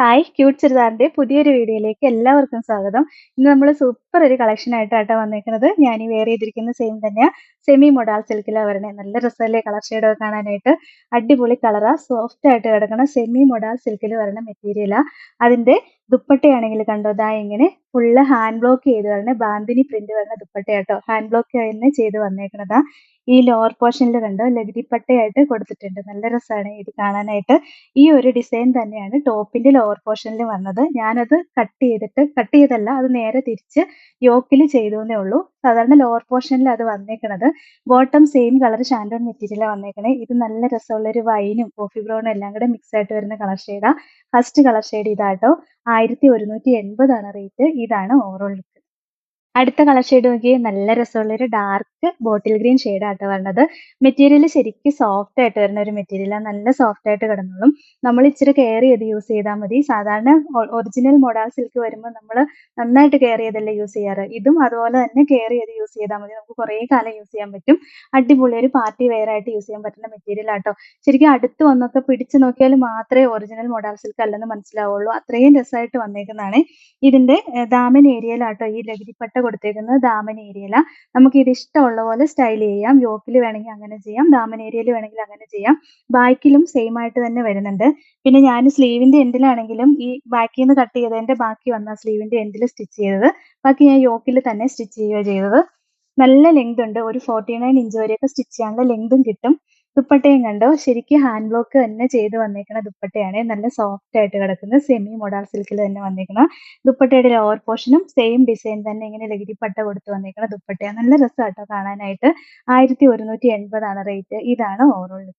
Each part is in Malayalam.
ഹായ് ക്യൂട്ട് ചുരിദാറിന്റെ പുതിയൊരു വീഡിയോയിലേക്ക് എല്ലാവർക്കും സ്വാഗതം. ഇന്ന് നമ്മൾ സൂപ്പർ ഒരു കളക്ഷൻ ആയിട്ടാട്ടോ വന്നിരിക്കുന്നത് ഞാൻ ഈ വെയർ ചെയ്തിരിക്കുന്ന സെയിം തന്നെയാ. സെമി മൊഡാൾ സിൽക്കിലാണ് വരണേ. നല്ല രസമല്ലേ കളർ ഷെയ്ഡ് കാണാനായിട്ട്. അടിപൊളി കളറാ സോഫ്റ്റ് ആയിട്ട് കിടക്കണ സെമി മൊഡാൾ സിൽക്കിൽ വരണ മെറ്റീരിയലാ അതിന്റെ ദുപ്പട്ടയാണെങ്കിൽ കണ്ടോ? ദാ ഇങ്ങനെ ഫുള്ള് ഹാൻഡ് ബ്ലോക്ക് ചെയ്ത് വരണേ ബാന്തിനി പ്രിന്റ് വരുന്ന ദുപ്പട്ടയാട്ടോ. ഹാൻഡ് ബ്ലോക്ക് തന്നെ ചെയ്ത് വന്നേക്കണതാ. ഈ ലോവർ പോർഷനിൽ കണ്ടോ? ലഗിരിപ്പട്ടയായിട്ട് കൊടുത്തിട്ടുണ്ട്. നല്ല രസമാണ് ഇത് കാണാനായിട്ട്. ഈ ഒരു ഡിസൈൻ തന്നെയാണ് ടോപ്പിന്റെ ലോവർ പോർഷനിൽ വന്നത്. ഞാനത് കട്ട് ചെയ്തിട്ട് കട്ട് ചെയ്തല്ല അത് നേരെ തിരിച്ച് യോക്കിൽ ചെയ്തു എന്നേ ഉള്ളൂ. സാധാരണ ലോവർ പോർഷനിൽ അത് വന്നേക്കണത്. ബോട്ടം സെയിം കളർ ഷാൻഡോൺ മെറ്റീരിയലാണ് വന്നേക്കണേ. ഇത് നല്ല രസമുള്ള ഒരു വൈനും കോഫി ബ്രൗണും എല്ലാം കൂടെ മിക്സ് ആയിട്ട് വരുന്ന കളർ ഷെയ്ഡാണ് ഫസ്റ്റ് കളർ ഷെയ്ഡ് ഇതാട്ടോ. ആയിരത്തി ഒരുന്നൂറ്റി എൺപതാണ് റേറ്റ് ഇതാണ് ഓവറോൾ ലുക്ക് അടുത്ത കളർ ഷെയ്ഡ് നോക്കിയേ നല്ല രസമുള്ള ഒരു ഡാർക്ക് ബോട്ടിൽ ഗ്രീൻ ഷെയ്ഡാട്ടോ വരുന്നത് മെറ്റീരിയൽ ശരിക്കും സോഫ്റ്റ് ആയിട്ട് വരുന്ന ഒരു മെറ്റീരിയലാണ് നല്ല സോഫ്റ്റ് ആയിട്ട് കിടന്നോളും. നമ്മൾ ഇച്ചിരി കെയർ ചെയ്ത് യൂസ് ചെയ്താൽ മതി. സാധാരണ ഒറിജിനൽ മോഡൽ സിൽക്ക് വരുമ്പോൾ നമ്മൾ നന്നായിട്ട് കെയർ ചെയ്തല്ലേ യൂസ് ചെയ്യാറ്? ഇതും അതുപോലെ തന്നെ കെയർ ചെയ്ത് യൂസ് ചെയ്താൽ മതി. നമുക്ക് കുറേ കാലം യൂസ് ചെയ്യാൻ പറ്റും. അടിപൊളി ഒരു പാർട്ടി വെയർ ആയിട്ട് യൂസ് ചെയ്യാൻ പറ്റുന്ന മെറ്റീരിയൽ ആട്ടോ. ശരിക്കും അടുത്ത് വന്നൊക്കെ പിടിച്ചു നോക്കിയാൽ മാത്രമേ ഒറിജിനൽ മോഡൽ സിൽക്ക് അല്ലെന്ന് മനസ്സിലാവുള്ളൂ. അത്രയും രസമായിട്ട് വന്നേക്കുന്നതാണ്. ഇതിന്റെ ദാമൻ ഏരിയയിലാട്ടോ ഈ ലഹരിപ്പട്ട കൊടുത്തേക്കുന്നത് ദാമൻ ഏരിയയിലാണ് നമുക്ക് ഇത് ഇഷ്ടമുള്ള പോലെ സ്റ്റൈൽ ചെയ്യാം. യോക്കിൽ വേണമെങ്കിൽ അങ്ങനെ ചെയ്യാം. ദാമൻ ഏരിയയിൽ വേണമെങ്കിൽ അങ്ങനെ ചെയ്യാം. ബാക്കിലും സെയിം ആയിട്ട് തന്നെ വരുന്നുണ്ട്. പിന്നെ ഞാൻ സ്ലീവിന്റെ എൻഡിലാണെങ്കിലും ഈ ബാക്കിൽ നിന്ന് കട്ട് ചെയ്തതിന്റെ ബാക്കി വന്ന സ്ലീവിന്റെ എൻഡിൽ സ്റ്റിച്ച് ചെയ്തത്. ബാക്കി ഞാൻ യോക്കിൽ തന്നെ സ്റ്റിച്ച് ചെയ്യുകയോ ചെയ്തത്. നല്ല ലെങ്ത് ഉണ്ട്. ഒരു ഫോർട്ടി നയൻ ഇഞ്ച് വരെയൊക്കെ സ്റ്റിച്ച് ചെയ്യാനുള്ള ലെങ്തും കിട്ടും. ദുപ്പട്ടയും കണ്ടോ? ശരിക്കും ഹാൻഡ് ബ്ലോക്ക് തന്നെ ചെയ്ത് വന്നേക്കുന്ന ദുപ്പട്ടയാണ്. നല്ല സോഫ്റ്റ് ആയിട്ട് കിടക്കുന്ന സെമി മോഡാൾ സിൽക്കിൽ തന്നെ വന്നേക്കുന്ന ദുപ്പട്ടയുടെ ലോവർ പോർഷനും സെയിം ഡിസൈൻ തന്നെ ഇങ്ങനെ ലഗിരിപ്പട്ട കൊടുത്ത് വന്നേക്കുന്ന ദുപ്പട്ടയാണ്. നല്ല രസമാട്ടോ കാണാനായിട്ട്. ആയിരത്തി ഒരുന്നൂറ്റി എൺപതാണ് റേറ്റ് ഇതാണ് ഓവറോൾ ലുക്ക്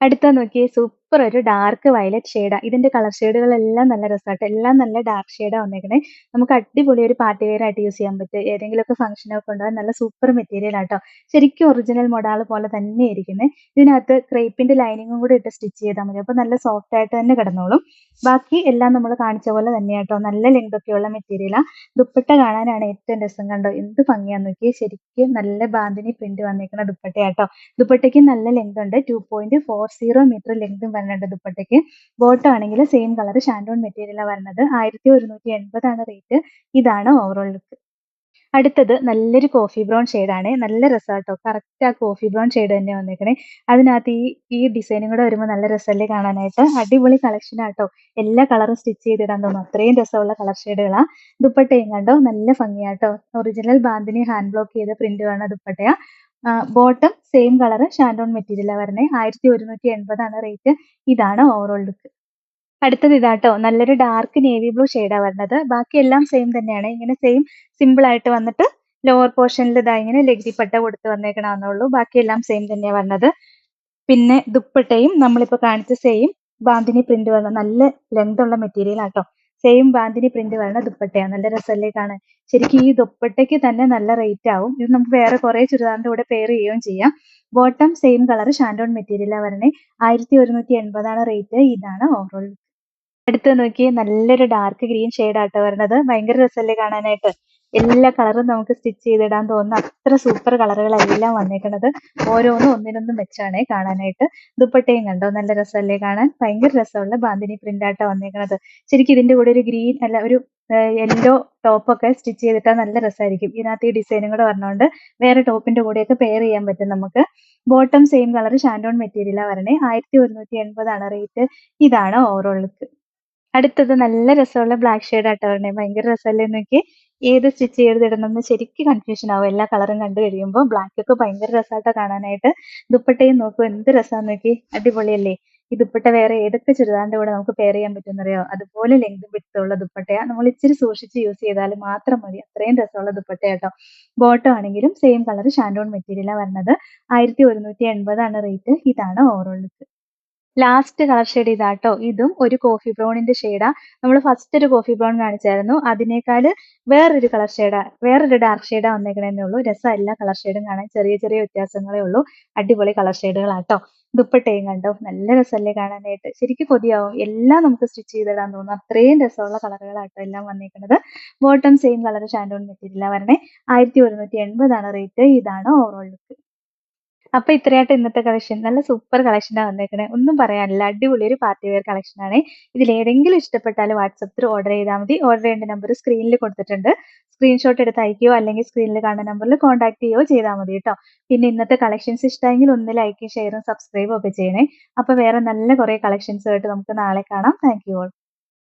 അടുത്ത നോക്കിയേ സൂപ്പർ ഒരു ഡാർക്ക് വയലറ്റ് ഷെയ്ഡാണ് ഇതിന്റെ കളർ ഷെയ്ഡുകളെല്ലാം നല്ല രസമായിട്ട് എല്ലാം നല്ല ഡാർക്ക് ഷെയ്ഡാണ് വന്നേക്കണേ. നമുക്ക് അടിപൊളി ഒരു പാർട്ടി വെയർ ആയിട്ട് യൂസ് ചെയ്യാൻ പറ്റും. ഏതെങ്കിലുമൊക്കെ ഫംഗ്ഷനൊക്കെ ഉണ്ടാകാൻ നല്ല സൂപ്പർ മെറ്റീരിയൽ ആട്ടോ. ശരിക്കും ഒറിജിനൽ മൊഡാൾ പോലെ തന്നെ ഇരിക്കുന്നത് ഇതിനകത്ത് ക്രേപ്പിന്റെ ലൈനിങ്ങും കൂടി ഇട്ട് സ്റ്റിച്ച് ചെയ്താൽ മതി. അപ്പൊ നല്ല സോഫ്റ്റ് ആയിട്ട് തന്നെ കിടന്നോളും. ബാക്കി എല്ലാം നമ്മൾ കാണിച്ച പോലെ തന്നെ തന്നെയാട്ടോ നല്ല ലെങ്ത് ഒക്കെയുള്ള മെറ്റീരിയലാണ് ദുപ്പട്ട കാണാനാണ് ഏറ്റവും രസം കണ്ടോ? എന്ത് ഭംഗിയാന്ന് നോക്കിയേ. ശരിക്കും നല്ല ബാന്തിനി പ്രിന്റ് വന്നേക്കുന്ന ദുപ്പട്ടയാട്ടോ. ദുപ്പട്ടയ്ക്ക് നല്ല ലെങ്ത് ഉണ്ട്. Two point four zero metre ലെങ്തും വരുന്നുണ്ട് ദുപ്പട്ടയ്ക്ക്. ബോട്ടം ആണെങ്കിൽ സെയിം കളർ ഷാൻഡോൺ മെറ്റീരിയലാണ് വരുന്നത് ആയിരത്തി ഒരുന്നൂറ്റി എൺപതാണ് റേറ്റ് ഇതാണ് ഓവറോൾ ലുക്ക് അടുത്തത് നല്ലൊരു കോഫി ബ്രൗൺ ആണ്. നല്ല രസമാട്ടോ കറക്റ്റ് ആ കോഫി ബ്രൗൺ ഷെയ്ഡ് തന്നെ വന്നേക്കണേ. അതിനകത്ത് ഈ ഈ ഡിസൈനും കൂടെ വരുമ്പോൾ നല്ല രസമല്ലേ കാണാനായിട്ട്. അടിപൊളി കളക്ഷൻ ആട്ടോ എല്ലാ കളറും സ്റ്റിച്ച് ചെയ്തിടാൻ തോന്നും. അത്രയും രസമുള്ള കളർ ഷെയ്ഡുകളാ ദുപ്പട്ടയും കണ്ടോ? നല്ല ഭംഗിയാട്ടോ ഒറിജിനൽ ബാന്തിനി ഹാൻഡ് ബ്ലോക്ക് ചെയ്ത പ്രിന്റ് വേണം ദുപ്പട്ടയാ. ബോട്ടം സെയിം കളർ ഷാൻഡോൺ മെറ്റീരിയലാണ് വരുന്നത് ആയിരത്തി ഒരുന്നൂറ്റി എൺപതാണ് റേറ്റ് ഇതാണ് ഓവറോൾ ലുക്ക് അടുത്തത് ഇതാട്ടോ. നല്ലൊരു ഡാർക്ക് നേവി ബ്ലൂ ഷെയ്ഡാണ് വരുന്നത് ബാക്കി എല്ലാം സെയിം തന്നെയാണ്. ഇങ്ങനെ സെയിം സിമ്പിൾ ആയിട്ട് വന്നിട്ട് ലോവർ പോർഷനിൽ ഇതാ ഇങ്ങനെ ലഗിരിപ്പട്ട കൊടുത്ത് ബാക്കി എല്ലാം സെയിം തന്നെയാണ് വരുന്നത് പിന്നെ ദുപ്പട്ടയും നമ്മളിപ്പോ കാണിച്ച സെയിം ബാന്തിനി പ്രിന്റ് വരുന്ന നല്ല ലെങ്ത് ഉള്ള മെറ്റീരിയൽ ആട്ടോ. സെയിം ബാന്തിനി പ്രിന്റ് വരുന്ന ദുപ്പട്ടയാണ്. നല്ല രസമല്ലേ കാണാൻ ശരിക്കും ഈ ദുപ്പട്ടയ്ക്ക് തന്നെ നല്ല റേറ്റ് ആവും. ഇത് നമുക്ക് വേറെ കുറെ ചുരിദാറിന്റെ കൂടെ പെയർ ചെയ്യുകയും ചെയ്യാം. ബോട്ടം സെയിം കളർ ഷാൻഡോൺ മെറ്റീരിയലാണ് വരണേ. ആയിരത്തി ഒരുന്നൂറ്റി എൺപതാണ് റേറ്റ് ഇതാണ് ഓവറോൾ അടുത്ത് നോക്കി നല്ലൊരു ഡാർക്ക് ഗ്രീൻ ഷെയ്ഡ് ആട്ടോ വരുന്നത് ഭയങ്കര രസമല്ലേ കാണാനായിട്ട്? എല്ലാ കളറും നമുക്ക് സ്റ്റിച്ച് ചെയ്തിടാൻ തോന്നുന്ന അത്ര സൂപ്പർ കളറുകളെല്ലാം വന്നേക്കുന്നത് ഓരോന്നും ഒന്നിനൊന്നും വെച്ചാണേ കാണാനായിട്ട്. ദുപ്പട്ടയും കണ്ടോ? നല്ല രസമല്ലേ കാണാൻ? ഭയങ്കര രസമുള്ള ബാന്തിനി പ്രിന്റ് ആട്ടോ വന്നേക്കുന്നത് ശരിക്കും ഇതിന്റെ കൂടെ ഒരു ഗ്രീൻ അല്ല ഒരു യെല്ലോ ടോപ്പൊക്കെ സ്റ്റിച്ച് ചെയ്തിട്ടാൽ നല്ല രസമായിരിക്കും. ഇതിനകത്ത് ഈ ഡിസൈനും കൂടെ പറഞ്ഞുകൊണ്ട് വേറെ ടോപ്പിന്റെ കൂടെയൊക്കെ പെയർ ചെയ്യാൻ പറ്റും നമുക്ക്. ബോട്ടം സെയിം കളർ ഷാൻഡോൺ മെറ്റീരിയലാണ് വരണേ. ആയിരത്തി ഒരുന്നൂറ്റി എൺപതാണ് റേറ്റ് ഇതാണ് ഓവറോൾ ലുക്ക് അടുത്തത് നല്ല രസമുള്ള ബ്ലാക്ക് ഷെയ്ഡ് ആട്ടോ വരണേ. ഭയങ്കര രസമല്ലേ നോക്കി ഏത് സ്റ്റിച്ച് ചെയ്ത് ഇടണമെന്ന് ശരിക്കും കൺഫ്യൂഷൻ ആവും. എല്ലാ കളറും കണ്ടു കഴിയുമ്പോൾ ബ്ലാക്ക് ഒക്കെ ഭയങ്കര രസമായിട്ടാണ് കാണാനായിട്ട്. ദുപ്പട്ടയും നോക്കൂ എന്ത് രസമാണെന്ന് നോക്കി. അടിപൊളിയല്ലേ? ഈ ദുപ്പട്ട വേറെ ഏതൊക്കെ ചുരിദാറിന്റെ കൂടെ നമുക്ക് പെയർ ചെയ്യാൻ പറ്റുമെന്നറിയോ? അതുപോലെ ലെങ്ത് വിട്ടുള്ള ദുപ്പട്ടയാ. നമ്മൾ ഇച്ചിരി സൂക്ഷിച്ച് യൂസ് ചെയ്താൽ മാത്രം മതി. അത്രയും രസമുള്ള ദുപ്പട്ടയാട്ടോ. ബോട്ടം ആണെങ്കിലും സെയിം കളർ ഷാൻഡോൺ മെറ്റീരിയലാണ് വരുന്നത്. ആയിരത്തി ഒരുന്നൂറ്റി എൺപതാണ് റേറ്റ് ഇതാണ് overall look last colour shade ഇതാട്ടോ ഇതും ഒരു കോഫി ബ്രൗണിന്റെ ഷെയ്ഡാ നമ്മൾ ഫസ്റ്റ് ഒരു കോഫി ബ്രൗൺ കാണിച്ചായിരുന്നു. അതിനേക്കാൾ വേറൊരു കളർ ഷെയ്ഡാ വേറൊരു ഡാർക്ക് ഷെയ്ഡാ വന്നേക്കണേ ഉള്ളൂ. രസം എല്ലാ കളർ ഷെയ്ഡും കാണാൻ ചെറിയ ചെറിയ വ്യത്യാസങ്ങളേ ഉള്ളൂ. അടിപൊളി കളർ ഷെയ്ഡുകളാട്ടോ ദുപ്പട്ടയും കണ്ടോ? നല്ല രസമല്ലേ കാണാനായിട്ട്. ശരിക്കും കൊതിയാവും. എല്ലാം നമുക്ക് സ്റ്റിച്ച് ചെയ്തിടാൻ തോന്നും. അത്രയും രസമുള്ള കളറുകളാട്ടോ എല്ലാം വന്നേക്കുന്നത് ബോട്ടം സെയിം കളർ ഷാൻഡോൺ മെറ്റീരിയലാണ് വരണേ. ആയിരത്തി ഒരുന്നൂറ്റി എൺപതാണ് റേറ്റ് ഇതാണ് ഓവറോൾ ലുക്ക് അപ്പൊ ഇത്രയായിട്ട് ഇന്നത്തെ കളക്ഷൻ നല്ല സൂപ്പർ കളക്ഷനാണ് വന്നേക്കണേ. ഒന്നും പറയാനില്ല. അടിപൊളി ഒരു പാർട്ടി വെയർ കളക്ഷനാണ് ഇതിൽ ഏതെങ്കിലും ഇഷ്ടപ്പെട്ടാൽ വാട്സപ്പിൽ ഓർഡർ ചെയ്താൽ മതി. ഓർഡർ ചെയ്യേണ്ട നമ്പർ സ്ക്രീനിൽ കൊടുത്തിട്ടുണ്ട്. സ്ക്രീൻഷോട്ട് എടുത്ത് അയക്കുകയോ അല്ലെങ്കിൽ സ്ക്രീനിൽ കാണുന്ന നമ്പറിൽ കോൺടാക്ട് ചെയ്യുകയോ ചെയ്താൽ മതി കേട്ടോ പിന്നെ ഇന്നത്തെ കളക്ഷൻസ് ഇഷ്ടമെങ്കിൽ ഒന്ന് ലൈക്കും ഷെയറും സബ്സ്ക്രൈബും ഒക്കെ ചെയ്യണേ. അപ്പൊ വേറെ നല്ല കുറെ കളക്ഷൻസ് ആയിട്ട് നമുക്ക് നാളെ കാണാം. Thank you all